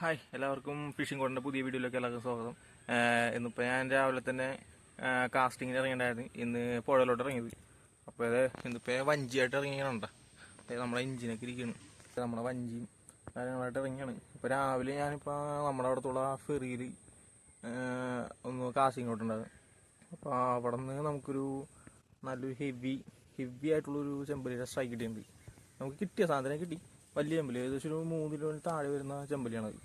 Hi എല്ലാവർക്കും phishing കോഡിന്റെ പുതിയ വീഡിയോയിലേക്ക് എല്ലാവർക്കും സ്വാഗതം. ഇന്നിപ്പോൾ ഞാൻ രാവിലെ തന്നെ കാസ്റ്റിങ്ങിന് ഇറങ്ങിയിട്ടുണ്ടായിരുന്നു ഇന്ന് പുഴയിലോട്ട് ഇറങ്ങിയത്. അപ്പോൾ ഇത് ഇന്നിപ്പോൾ വഞ്ചിയായിട്ട് ഇറങ്ങിയാണ് നമ്മളെ എഞ്ചിനൊക്കെ ഇരിക്കുന്നു നമ്മുടെ വഞ്ചിയും കാര്യങ്ങളായിട്ട് ഇറങ്ങിയാണ്. ഇപ്പോൾ രാവിലെ ഞാനിപ്പോൾ നമ്മുടെ അടുത്തുള്ള ഫെറിയിൽ ഒന്ന് കാസ്റ്റിംഗ് ഓട്ടുണ്ടായിരുന്നു അപ്പോൾ അവിടെ നിന്ന് നമുക്കൊരു നല്ലൊരു ഹെവി ഹെവി ആയിട്ടുള്ളൊരു ചെമ്പലിയുടെ സ്ട്രൈക്ക് കിട്ടിയിട്ടുണ്ട്. നമുക്ക് കിട്ടിയ സാധനം കിട്ടി. വലിയ ചെമ്പലി. ഏകദേശം ഒരു മൂന്ന് കിലോന് താഴെ വരുന്ന ചെമ്പലിയാണത്.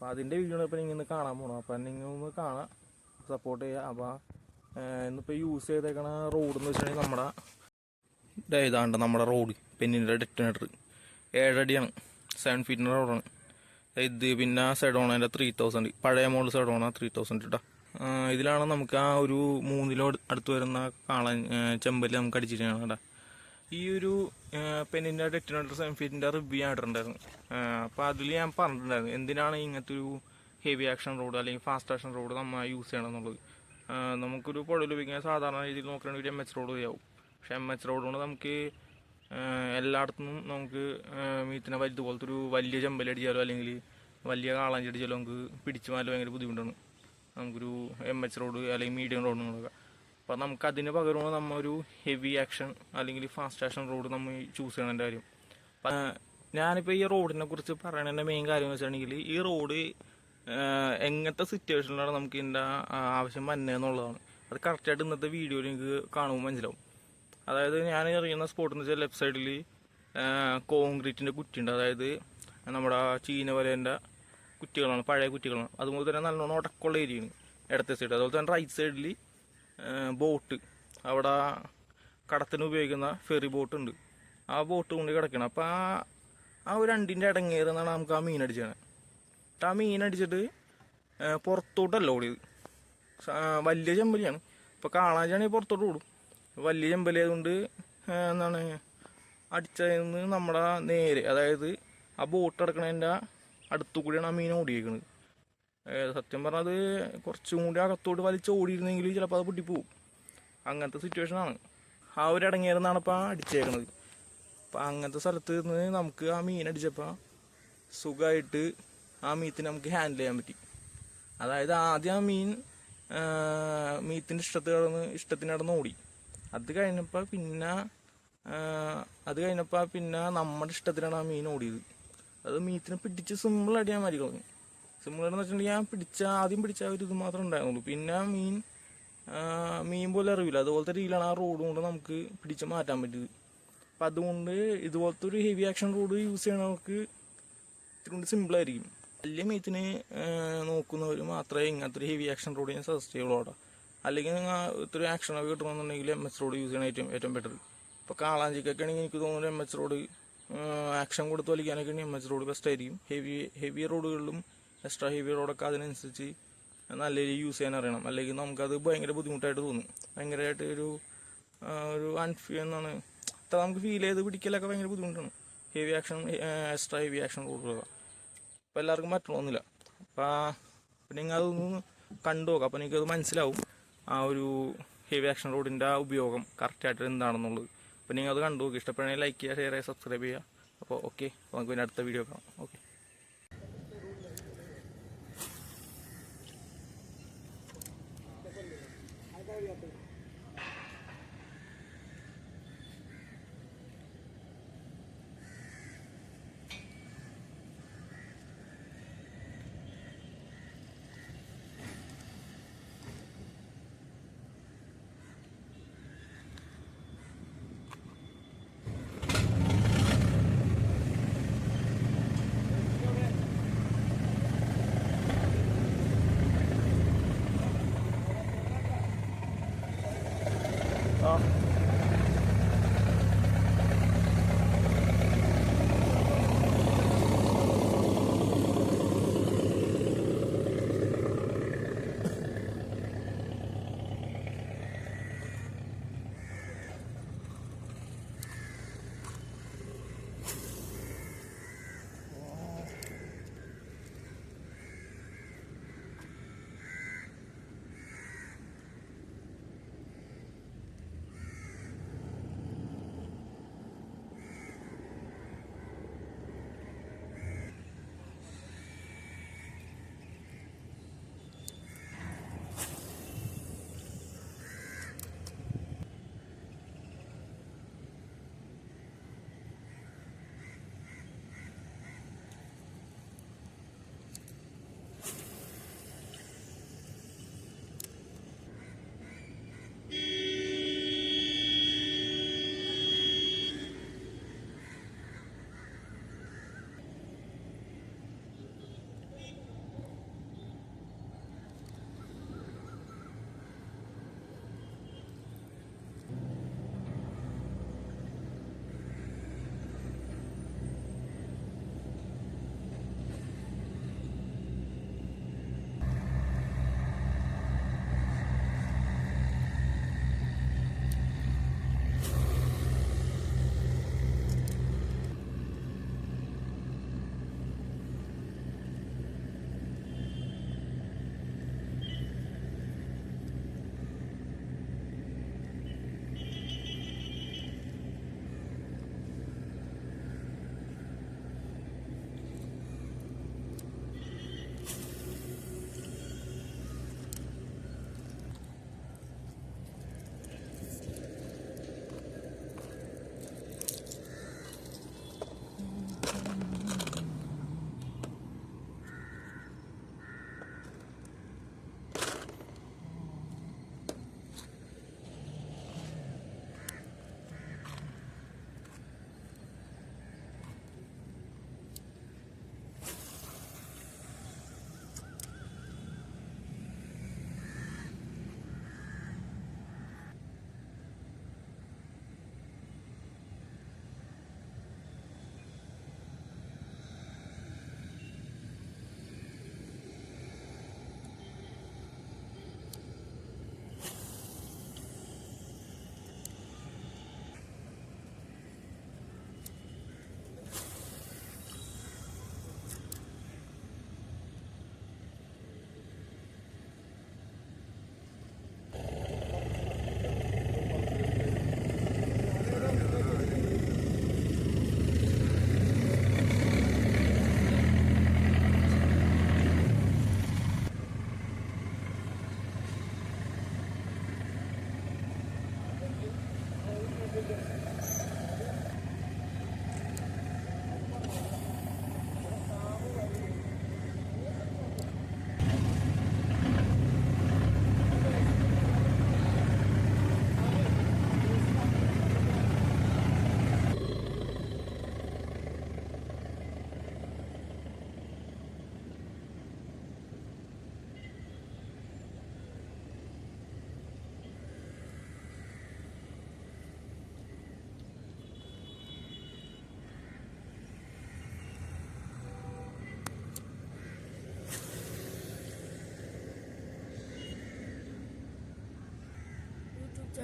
അപ്പോൾ അതിന്റെ വീഡിയോ ഇപ്പോൾ നിങ്ങൾ ഇന്ന് കാണാൻ പോകണം അപ്പം നിങ്ങൾ ഒന്ന് കാണാം സപ്പോർട്ട് ചെയ്യുക അപ്പോൾ ഇന്നിപ്പോൾ യൂസ് ചെയ്തേക്കണ റോഡ് എന്ന് വെച്ചിട്ടുണ്ടെങ്കിൽ നമ്മുടെ ഇതാണ്ട് നമ്മുടെ റോഡ് പെന്നിന്റെ ഡെറ്റിനേറ്റർ ഏഴടിയാണ് സെവൻ ഫീറ്റിന്റെ റോഡാണ് ഇത് പിന്നെ സെഡോണേന്റെ ത്രീ തൗസൻഡ് പഴയ മോഡൽ സെഡോണ ത്രീ തൗസൻഡ് കേട്ടോ ഇതിലാണ് നമുക്ക് ആ ഒരു മൂന്നിലോ അടുത്ത് വരുന്ന കാളൻ ചെമ്പൽ നമുക്ക് അടിച്ചിട്ടാണ് കേട്ടോ ഈ ഒരു പെന്നിന്റെ ഡെറ്റനേറ്റർ സെവൻ ഫീറ്റിന്റെ റിവ്യൂ ആയിട്ടുണ്ടായിരുന്നു അപ്പോൾ അതിൽ ഞാൻ പറഞ്ഞിട്ടുണ്ടായിരുന്നു എന്തിനാണ് ഇങ്ങനത്തെ ഒരു ഹെവി ആക്ഷൻ റോഡ് അല്ലെങ്കിൽ ഫാസ്റ്റ് ആക്ഷൻ റോഡ് നമ്മൾ യൂസ് ചെയ്യണം എന്നുള്ളത് നമുക്കൊരു പുഴ ലഭിക്കുന്ന സാധാരണ രീതിയിൽ നോക്കുകയാണെങ്കിൽ എം എച്ച് റോഡ് ചെയ്യാവും പക്ഷെ എം എച്ച് റോഡ് കൊണ്ട് നമുക്ക് എല്ലായിടത്തുനിന്നും എല്ലായിടത്തും നമുക്ക് മീത്തിനെ മീത്തിനെ വലുതുപോലത്തെ ഒരു വലിയ ചെമ്പലി അടിച്ചാലോ അല്ലെങ്കിൽ വലിയ കാളാഞ്ചി അടിച്ചാലോ നമുക്ക് പിടിച്ചു മാറ്റാൻ ഭയങ്കര ബുദ്ധിമുട്ടാണ്. നമുക്കൊരു എം എച്ച് റോഡ് അല്ലെങ്കിൽ മീഡിയം റോഡ് നോക്കുക അപ്പോൾ നമുക്ക് അതിന് പകരം നമ്മൾ ഒരു ഹെവി ആക്ഷൻ അല്ലെങ്കിൽ ഫാസ്റ്റ് ആക്ഷൻ റോഡ് നമ്മൾ ചൂസ് ചെയ്യണതിന്റെ കാര്യം. അപ്പം ഞാനിപ്പോൾ ഈ റോഡിനെ കുറിച്ച് പറയണതിന്റെ മെയിൻ കാര്യം എന്ന് വെച്ചിട്ടുണ്ടെങ്കിൽ ഈ റോഡ് എങ്ങനത്തെ സിറ്റുവേഷനിലാണ് നമുക്ക് ഇതിന്റെ ആവശ്യം വന്നതെന്നുള്ളതാണ് അത് കറക്റ്റായിട്ട് ഇന്നത്തെ വീഡിയോയിൽ നിങ്ങൾക്ക് കാണുമ്പോൾ മനസ്സിലാവും. അതായത് ഞാൻ അറിയുന്ന സ്പോട്ട് എന്ന് വെച്ചാൽ ലെഫ്റ്റ് സൈഡിൽ കോൺക്രീറ്റിന്റെ കുറ്റിയുണ്ട്. അതായത് നമ്മുടെ ചീന വലേന്റെ കുറ്റികളാണ് പഴയ കുറ്റികളാണ്. അതുപോലെ തന്നെ നല്ലോണം ഉടക്കമുള്ള ഏരിയയാണ് ഇടത്തെ സൈഡ് അതുപോലെ തന്നെ റൈറ്റ് സൈഡിൽ ബോട്ട്. അവിടെ കടത്തിന് ഉപയോഗിക്കുന്ന ഫെറി ബോട്ട് ഉണ്ട്. ആ ബോട്ട് കൊണ്ട് കിടക്കണം. അപ്പോൾ ആ ആ ഒരു രണ്ടിന്റെ ഇടങ്ങേറുന്നാണ് നമുക്ക് ആ മീൻ അടിച്ചത് ആ മീൻ അടിച്ചിട്ട് പുറത്തോട്ടല്ല ഓടിയത്. വലിയ ചെമ്പലിയാണ്. ഇപ്പോൾ കാണാച്ചാണെങ്കിൽ പുറത്തോട്ട് ഓടും. വലിയ ചെമ്പലിയതുകൊണ്ട് എന്താണ് അടിച്ചതിന്ന് നമ്മുടെ നേരെ അതായത് ആ ബോട്ട് കിടക്കണതിന്റെ അടുത്തു കൂടിയാണ് ആ മീൻ ഓടിയേക്കുന്നത് സത്യം പറഞ്ഞാൽ അത് കുറച്ചും കൂടി അകത്തോട്ട് വലിച്ച് ഓടിയിരുന്നെങ്കിൽ ചിലപ്പോൾ അത് പൊട്ടിപ്പോവും. അങ്ങനത്തെ സിറ്റുവേഷനാണ് ആ ഒരു ഇടങ്ങേറുന്നാണ് ഇപ്പോൾ അടിച്ചേക്കണത്. അപ്പം അങ്ങനത്തെ സ്ഥലത്ത് നിന്ന് നമുക്ക് ആ മീൻ അടിച്ചപ്പോൾ സുഖമായിട്ട് ആ മീത്തിനെ നമുക്ക് ഹാൻഡിൽ ചെയ്യാൻ പറ്റി. അതായത് ആദ്യം ആ മീൻ മീത്തിന്റെ ഇഷ്ടത്തിൽ കിടന്ന് ഇഷ്ടത്തിന് കിടന്ന് ഓടി. അത് കഴിഞ്ഞപ്പോൾ പിന്നെ അത് കഴിഞ്ഞപ്പോൾ പിന്നെ നമ്മുടെ ഇഷ്ടത്തിനാണ് ആ മീൻ ഓടിയത്. അത് മീത്തിനെ പിടിച്ച് സിമ്പിൾ അടിയാൻ മതി സിമ്പിൾ എന്ന് വെച്ചിട്ടുണ്ടെങ്കിൽ ഞാൻ പിടിച്ച ആദ്യം പിടിച്ച ഒരു ഇത് മാത്രമേ ഉണ്ടായിരുന്നുള്ളൂ. പിന്നെ മീൻ മീൻ പോലെ അറിയില്ല അതുപോലത്തെ രീതിയിലാണ് ആ റോഡ് കൊണ്ട് നമുക്ക് പിടിച്ച് മാറ്റാൻ പറ്റിയത്. അപ്പം അതുകൊണ്ട് ഇതുപോലത്തെ ഒരു ഹെവി ആക്ഷൻ റോഡ് യൂസ് ചെയ്യണവർക്ക് ഇത്തിരി സിമ്പിളായിരിക്കും വലിയ മീത്തിന് നോക്കുന്നവർ മാത്രമേ ഇങ്ങനത്തെ ഒരു ഹെവി ആക്ഷൻ റോഡ് ഞാൻ സജസ്റ്റ് ചെയ്യുള്ളൂ അവിടെ അല്ലെങ്കിൽ നിങ്ങൾ ഇത്ര ആക്ഷനൊക്കെ കിട്ടണമെന്നുണ്ടെങ്കിൽ എം എസ് റോഡ് യൂസ് ചെയ്യണ ഏറ്റവും ഏറ്റവും ബെറ്റർ ഇപ്പോൾ കാളാഞ്ചിക്കൊക്കെ ആണെങ്കിൽ എനിക്ക് തോന്നുന്നു എം എസ് റോഡ് ആക്ഷൻ കൊടുത്ത് വലിക്കാനൊക്കെ എം എസ് റോഡ് ബെസ്റ്റ് ആയിരിക്കും. ഹെവി ഹെവി റോഡുകളിലും എക്സ്ട്രാ ഹെവി റോഡൊക്കെ അതിനനുസരിച്ച് നല്ല രീതിയിൽ യൂസ് ചെയ്യാൻ അറിയണം. അല്ലെങ്കിൽ നമുക്കത് ഭയങ്കര ബുദ്ധിമുട്ടായിട്ട് തോന്നും. ഭയങ്കരമായിട്ട് ഒരു ഒരു അൺഫ്യൂ എന്നാണ്. അത്ര നമുക്ക് ഫീൽ ചെയ്ത് പിടിക്കലൊക്കെ ഭയങ്കര ബുദ്ധിമുട്ടാണ്. Heavy action extra heavy action റോഡുകളാണ് അപ്പോൾ എല്ലാവർക്കും പറ്റണമെന്നില്ല അപ്പോൾ അപ്പം നിങ്ങൾ അതൊന്ന് കണ്ടു നോക്കാം. അപ്പോൾ നിങ്ങൾക്കത് മനസ്സിലാവും. ആ ഒരു ഹെവി ആക്ഷൻ റോഡിന്റെ ആ ഉപയോഗം കറക്റ്റായിട്ട് എന്താണെന്നുള്ളത്. അപ്പോൾ നിങ്ങൾ അത് കണ്ടു നോക്കി. ഇഷ്ടപ്പെടുകയാണെങ്കിൽ ലൈക്ക് ചെയ്യുക ഷെയർ ചെയ്യുക സബ്സ്ക്രൈബ് ചെയ്യുക. അപ്പോൾ ഓക്കെ നമുക്ക് പിന്നെ അടുത്ത വീഡിയോ കാണാം. Okay Cállate.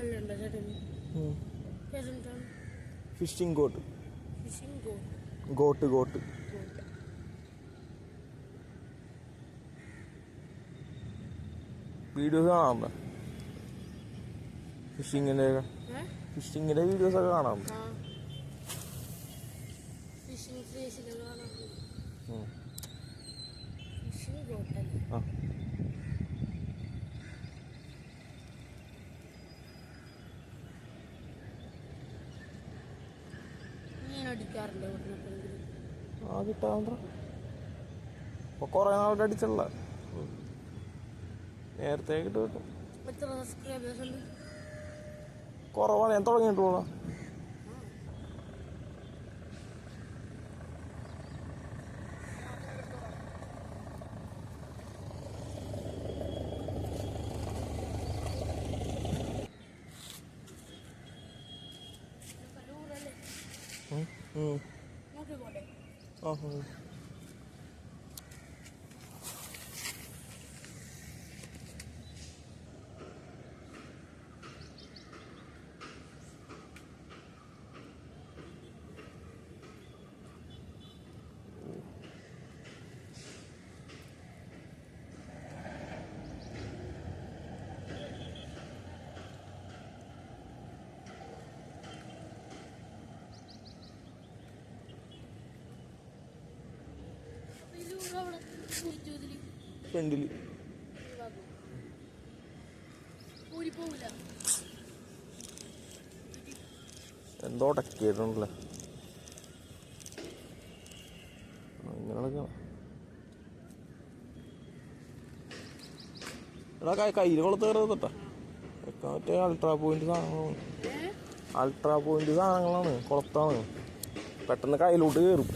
വള്ളുണ്ട് ചേട്ടന്. Fishing goat fishing goat goat goat videos കാണാം. ഫിഷിങ്ങിന്റെ ഫിഷിങ്ങിന്റെ വീഡിയോസ് ഒക്കെ കാണാറുണ്ട് ഉം. ഫിഷിംഗ് ഗോട്ടല്ലേ ആ മീൻ അടിക്കാറുണ്ട് ഇവിടുന്നെപ്പോഴെങ്കിലും ആ കിട്ടാറുണ്ട് ഇപ്പൊ കുറെ നാളുടെ അടിച്ചുള്ള. നേരത്തെ കിട്ടും കുറവാണ്. ഞാൻ തുടങ്ങിയിട്ട് ആ ഉം. അപ്പൊ ഈ ലൂറ പോവില്ല എന്തോ ടക്കിയിട്ടുണ്ടല്ലേ ഇങ്ങനെ നടക്കണം എടാ കൈ കയ്യിൽ കൊളുത്ത് കയറുന്നട്ടാ മറ്റേ അൾട്രാ പോയിന്റ് സാധനങ്ങളാണ്. അൾട്രാ പോയിന്റ് സാധനങ്ങളാണ് കുളത്താണ്. പെട്ടെന്ന് കയ്യിലോട്ട് കയറും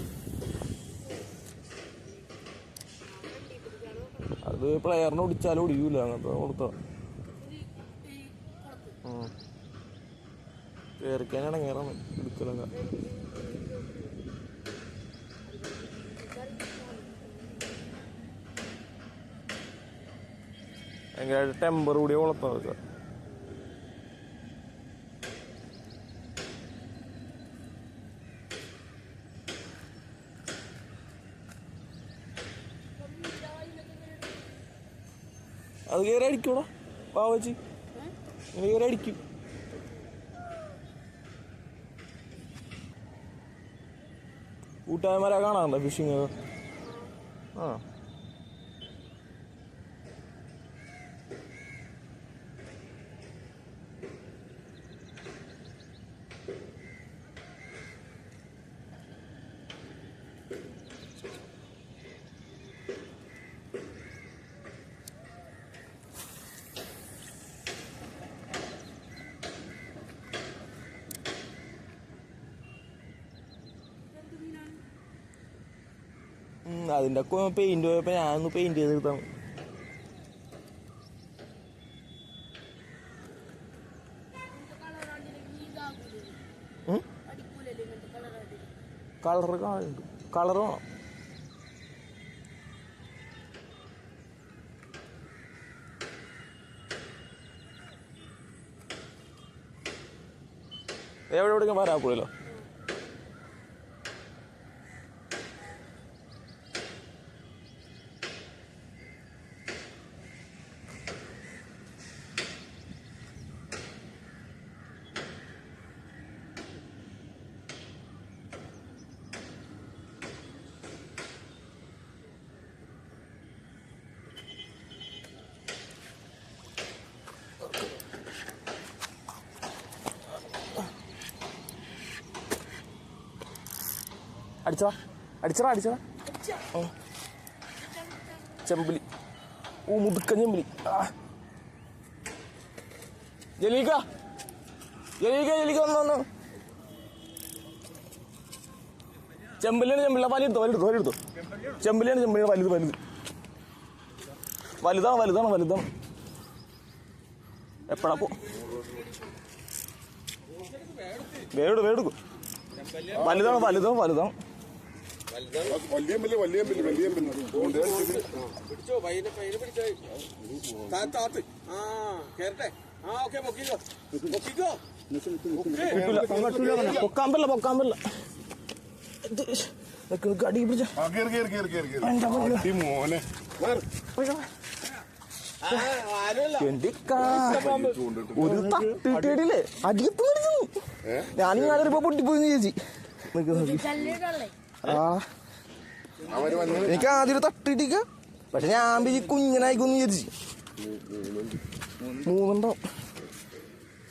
അത് പ്ലെയറിനെ ഒടിച്ചാലും ഒടിയൂല. അങ്ങനത്തെ കൊടുത്ത കയറിക്കാൻ ഇടങ്ങേറാണ് എടുക്കലൊക്കെ. ഭയങ്കരമായിട്ട് ടെമ്പർ കൂടിയ കുളത്തൊക്കെ അത് കയറി അടിക്കൂടാ പാവച്ചി ഇങ്ങനെ കയറി അടിക്കും. കൂട്ടായ്മരെ കാണാറുണ്ടോ ഫിഷിങ് ആ എന്ത് മീനാണ് ഉം, അതിന്റെ പെയിന്റ് പോയപ്പോ ഞാനൊന്ന് പെയിന്റ് ചെയ്തെടുത്താണ് ഇങ്ങനത്തെ കളറാണ്ടില്ലെങ്കിൽ നീ ഇതാകൂലേ ഉം? അടിക്കൂലല്ലേ ഇങ്ങനത്തെ കളറാണ്ടിൽ കളർ കാണുന്നുണ്ട് കളർ വേണം. എവിടെ എവിടെയെങ്കിലും വരാൻ വരാപ്പോഴല്ലോ അടിച്ചടാ അടിച്ചടാ അടിച്ചടാ ഓ. ചെമ്പലി. ഓ മുതുക്ക ചെമ്പിളി ആ. ജലീക്ക ജലീക്ക ജലീക്ക വന്നു വന്നു. ചെമ്പലിയാണ് ചെമ്പല. വലിയെടുത്തു വലുതോ വലിയെടുത്തു ചെമ്പലിയാണ് ചെമ്പലിയാണ് വലുത് വലുത്. വലുതാണ് വലുതാണ് വലുതാണ്. എപ്പോഴാ പോ? വേടു വേടുക്കും വലുതാണ് വലുതാണ് വലുതാണ്. വലിയ വലിയ വലിയ വലിയ വലിയ പിടിച്ചോ പയ്യനെ പയ്യനെ പിടിച്ചോ. താത്ത് താത്ത് ആ കേറട്ടെ. പൊക്കാൻ പറ്റില്ല പൊക്കാൻ പറ്റില്ല അടി പിടിച്ച. ആ അടി മോനെ. ഒരു തട്ടിട്ടില്ലേ അടിയത്ത്? ഞാനിങ്ങനെ പൊട്ടിപ്പോയി ചേച്ചി നിക്ക് എനിക്ക് ആദ്യം ഒരു തട്ടിട്ടിക്ക പക്ഷെ ഞാൻ ഈ കുഞ്ഞനായിക്കൊന്ന് വിചാരിച്ചു. മൂന്നുണ്ടോ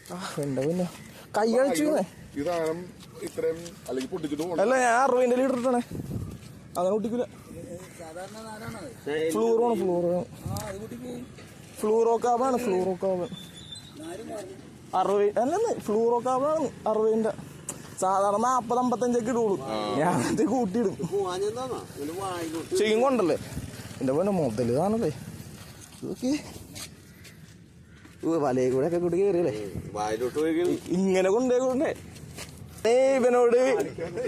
ആ വേണ്ട പിന്നെ കൈ കഴിച്ചു അല്ല ഞാൻ അറുപതിന്റെ ലീഡർ ഇട്ടണേ അങ്ങനെ കുട്ടിക്കില്ല ഫ്ലൂറാണ് ഫ്ലൂറാണ് ഫ്ലൂറോ കാബാണ് ഫ്ലൂറോ കാബ് അറുപത് അല്ലെന്ന് ഫ്ലൂറോ കാബാണ് അറുപതിന്റെ സാധാരണ നാപ്പത് അമ്പത്തഞ്ചൊക്കെ ഇടുള്ളൂ ഞാൻ കൂട്ടിയിടും. ചെയ്യും കൊണ്ടല്ലേ? എന്റെ പോലെ മുതൽ കാണല്ലേ വലയെ കൂടെ ഒക്കെ കൂട്ടി കയറിയല്ലേ ഇങ്ങനെ കൊണ്ടേ കൊണ്ടേ. ഇവനോട്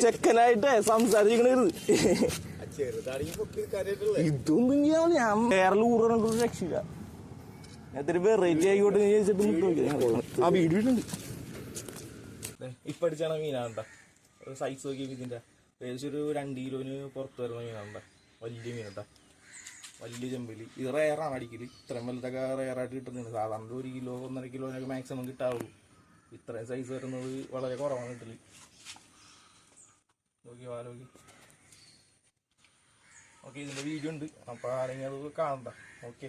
ചെക്കനായിട്ട് സംസാരിക്കണത്. ഇതൊന്നും ചെയ്യാൻ ഞാൻ വേറെ കുറിച്ച് രക്ഷയില്ല എത്ര വെറൈറ്റി ആയിക്കോട്ടെ ചോദിച്ചിട്ട് ആ വീട് ഉണ്ട് ഇപ്പൊ അടിച്ചാണ് മീനാണ്ട ഒരു സൈസ് നോക്കി ഇതിന്റെ. ഏകദേശം ഒരു രണ്ട് കിലോന് പുറത്ത് വരുന്ന മീനാണ്ട വലിയ മീനുണ്ട വലിയ ചെമ്പലി. ഇത് റയറാണ് അടിക്കൽ. ഇത്രയും വലുതൊക്കെ റയറായിട്ട് കിട്ടുന്നുണ്ട് സാധാരണ ഒരു കിലോ ഒന്നര കിലോനൊക്കെ മാക്സിമം കിട്ടാവുള്ളൂ. ഇത്രയും സൈസ് വരുന്നത് വളരെ കുറവാണ് കിട്ടൽ നോക്കി വാ ഓക്കെ ഇതിന്റെ വീഡിയോ ഉണ്ട്. അപ്പൊ ആരെങ്കിലും അത് കാണണ്ട ഓക്കെ